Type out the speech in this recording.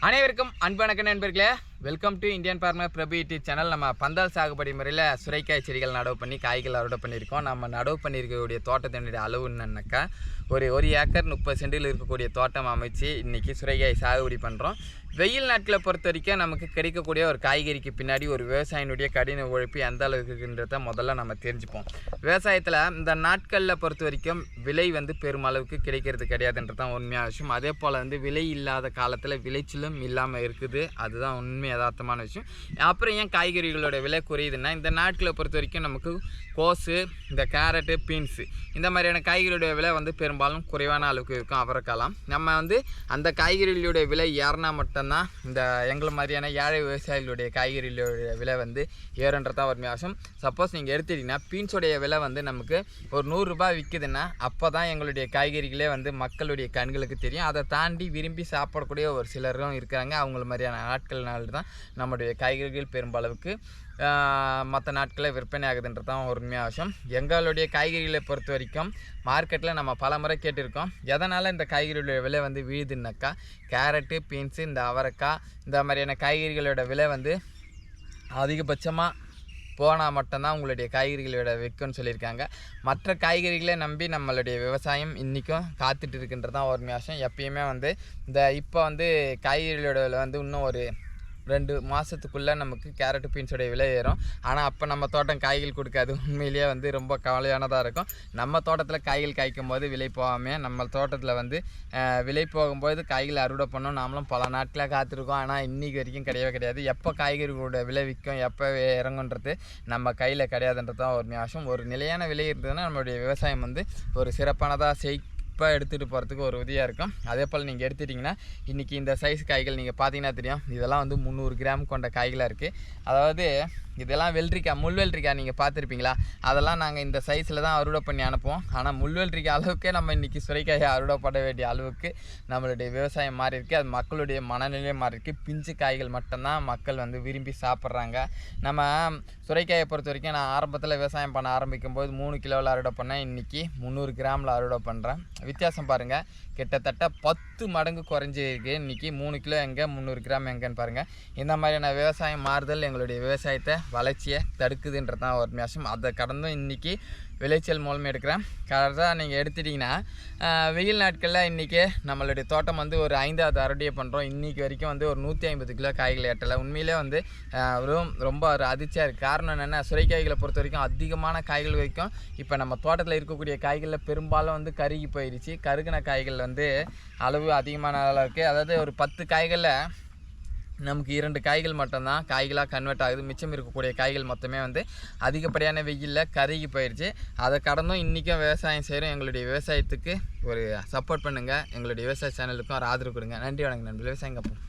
அனைவருக்கும் அன்பு அன்பணக்க நண்பர்களே. Welcome to Indian farmer Prabhu YouTube channel நம்ம பந்தால் சாகுபடி முறையில் சுரைக்காய் செடிகள் நடவு பண்ணி காய்கள் அறுவடை பண்ணியிருக்கோம். நம்ம நடவு பண்ணியிருக்கக்கூடிய தோட்டத்தினுடைய அளவு என்னன்னாக்கா ஒரு ஒரு ஏக்கர் முப்பது சென்டில் இருக்கக்கூடிய தோட்டம் அமைச்சு இன்றைக்கி சுரைக்காய் சாகுபடி பண்ணுறோம் வெயில் நாட்களை பொறுத்த வரைக்கும் நமக்கு கிடைக்கக்கூடிய ஒரு காய்கறிக்கு பின்னாடி ஒரு விவசாயினுடைய கடின உழைப்பு எந்த அளவுக்கு இருக்குன்றத முதல்ல நம்ம தெரிஞ்சுப்போம். விவசாயத்தில் இந்த நாட்களில் பொறுத்த வரைக்கும் விலை வந்து பெருமளவுக்கு கிடைக்கிறது கிடையாதுன்றது தான் உண்மையான விஷயம். அதே போல் வந்து விலை இல்லாத காலத்தில் விளைச்சலும் இல்லாமல் இருக்குது. அதுதான் உண்மை. யதார்த்தமான விஷயம். அப்புறம் ஏன் காய்கறிகளோட விலை குறையுதுன்னா இந்த நாட்களை பொறுத்த வரைக்கும் நமக்கு கோஸு இந்த கேரட்டு பீன்ஸு இந்த மாதிரியான காய்கறியோட விலை வந்து பெரும்பாலும் குறைவான அளவுக்கு இருக்கும் அவரைக்காலாம். நம்ம வந்து அந்த காய்கறிகளுடைய விலை ஏறினா மட்டும்தான் இந்த எங்களை மாதிரியான ஏழை விவசாயிகளுடைய காய்கறிகளுடைய விலை வந்து ஏறுன்றதான் ஒரு அவசியம். சப்போஸ் நீங்கள் எடுத்துட்டிங்கன்னா பீன்ஸோடைய விலை வந்து நமக்கு ஒரு நூறுரூபா விற்குதுன்னா அப்போ தான் எங்களுடைய காய்கறிகளே வந்து மக்களுடைய கண்களுக்கு தெரியும். அதை தாண்டி விரும்பி சாப்பிடக்கூடிய ஒரு சிலரும் இருக்கிறாங்க. அவங்கள மாதிரியான நாட்கள்னால தான் நம்முடைய காய்கறிகள் பெரும்பளவுக்கு மற்ற நாட்களில் விற்பனை ஆகுதுன்றது தான் உண்மையாக விஷயம். எங்களுடைய காய்கறிகளை பொறுத்த வரைக்கும் மார்க்கெட்டில் நம்ம பல முறை கேட்டிருக்கோம். எதனால் இந்த காய்கறிகளுடைய விலை வந்து வீழுதுன்னாக்கா கேரட்டு பீன்ஸு இந்த அவரைக்காய் இந்த மாதிரியான காய்கறிகளோட விலை வந்து அதிகபட்சமாக போனால் மட்டும்தான் உங்களுடைய காய்கறிகளோட விற்கும்னு சொல்லியிருக்காங்க. மற்ற காய்கறிகளை நம்பி நம்மளுடைய விவசாயம் இன்றைக்கும் காத்துட்டு இருக்குன்றது தான் ஒரு விஷயம். எப்பயுமே வந்து இந்த இப்போ வந்து காய்கறிகளோட விலை வந்து இன்னும் ஒரு ரெண்டு மாதத்துக்குள்ளே நமக்கு கேரட்டு பீன்ஸோடைய விலை ஏறும். ஆனால் அப்போ நம்ம தோட்டம் காய்கள் கொடுக்காது. உண்மையிலேயே வந்து ரொம்ப கவலையானதாக இருக்கும். நம்ம தோட்டத்தில் காய்கள் காய்க்கும் போது விலை போகாமல் நம்ம தோட்டத்தில் வந்து விலை போகும்போது காய்கள் அறுவடை பண்ணோம் நாமளும் பல நாட்களாக காத்திருக்கோம். ஆனால் இன்றைக்கி வரைக்கும் கிடையவே கிடையாது. எப்போ காய்கறிகளோட விலை விற்கும் எப்போ இறங்குன்றது நம்ம கையில் கிடையாதுன்றது தான் ஒரு நியாசம். ஒரு நிலையான விலை இருந்ததுன்னா நம்மளுடைய விவசாயம் வந்து ஒரு சிறப்பானதாக செய் இப்போ எடுத்துகிட்டு போகிறதுக்கு ஒரு உதவியாக இருக்கும். அதே போல் நீங்கள் எடுத்துட்டிங்கன்னா இன்றைக்கி இந்த சைஸ் காய்கள் நீங்கள் பார்த்தீங்கன்னா தெரியும். இதெல்லாம் வந்து முந்நூறு கிராம் கொண்ட காய்களாக இருக்குது அதாவது இதெல்லாம் வெள்ளரிக்காய் முள் வெள்ளரிக்காய் நீங்கள் பார்த்துருப்பீங்களா அதெல்லாம் நாங்கள் இந்த சைஸில் தான் அறுவடை பண்ணி அனுப்புவோம். ஆனால் முள் வெள்ளரிக்காய் அளவுக்கே நம்ம இன்றைக்கி சுரைக்காயை அறுவடை பண்ண வேண்டிய அளவுக்கு நம்மளுடைய விவசாயம் மாறி இருக்குது அது மக்களுடைய மனநிலை மாறி இருக்குது பிஞ்சு காய்கள் மட்டும்தான் மக்கள் வந்து விரும்பி சாப்பிட்றாங்க. நம்ம சுரைக்காயை பொறுத்த வரைக்கும் நான் ஆரம்பத்தில் விவசாயம் பண்ண ஆரம்பிக்கும் போது மூணு கிலோவில் அறுவடை பண்ணேன். இன்றைக்கி முந்நூறு கிராமில் அறுவடை பண்ணுறேன் வித்தியாசம் பாருங்கள் கிட்டத்தட்ட பத்து மடங்கு குறைஞ்சிருக்கு இன்றைக்கி மூணு கிலோ எங்கே முந்நூறு கிராம் எங்கேன்னு பாருங்கள் இந்த மாதிரியான விவசாயம் மாறுதல் எங்களுடைய விவசாயத்தை வளர்ச்சியை தடுக்குதுன்றது தான் ஒரு மேஷம் அதை கடந்தும் இன்றைக்கி விளைச்சல் மூலம் எடுக்கிறேன். கரெக்டாக நீங்கள் எடுத்துட்டிங்கன்னா வெயில் நாட்களில் இன்றைக்கி நம்மளுடைய தோட்டம் வந்து ஒரு ஐந்தாவது அறுவடையை பண்ணுறோம் இன்றைக்கி வரைக்கும் வந்து ஒரு நூற்றி ஐம்பது கிலோ காய்களை எட்டலை உண்மையிலே வந்து ரொம்ப ரொம்ப ஒரு அதிர்ச்சியாக இருக்குது காரணம் என்னென்னா சுரைக்காய்களை பொறுத்த வரைக்கும் அதிகமான காய்கள் வரைக்கும் இப்போ நம்ம தோட்டத்தில் இருக்கக்கூடிய காய்களில் பெரும்பாலும் வந்து கருகி போயிடுச்சு கருகின காய்கள் வந்து அளவு அதிகமான அளவுக்கு அதாவது ஒரு பத்து காய்களில் நமக்கு இரண்டு காய்கள் மட்டும்தான். காய்களாக கன்வெர்ட் ஆகுது. மிச்சம் இருக்கக்கூடிய காய்கள் மொத்தமே வந்து அதிகப்படியான வெயிலில் கருகி போயிடுச்சு அதை கடந்தும் இன்றைக்கும் விவசாயம் செய்கிறோம் எங்களுடைய விவசாயத்துக்கு ஒரு சப்போர்ட் பண்ணுங்கள் எங்களுடைய விவசாய சேனலுக்கும் ஒரு ஆதரவு கொடுங்க. நன்றி வணக்கம் நன்றி விவசாயம் கப்போம்.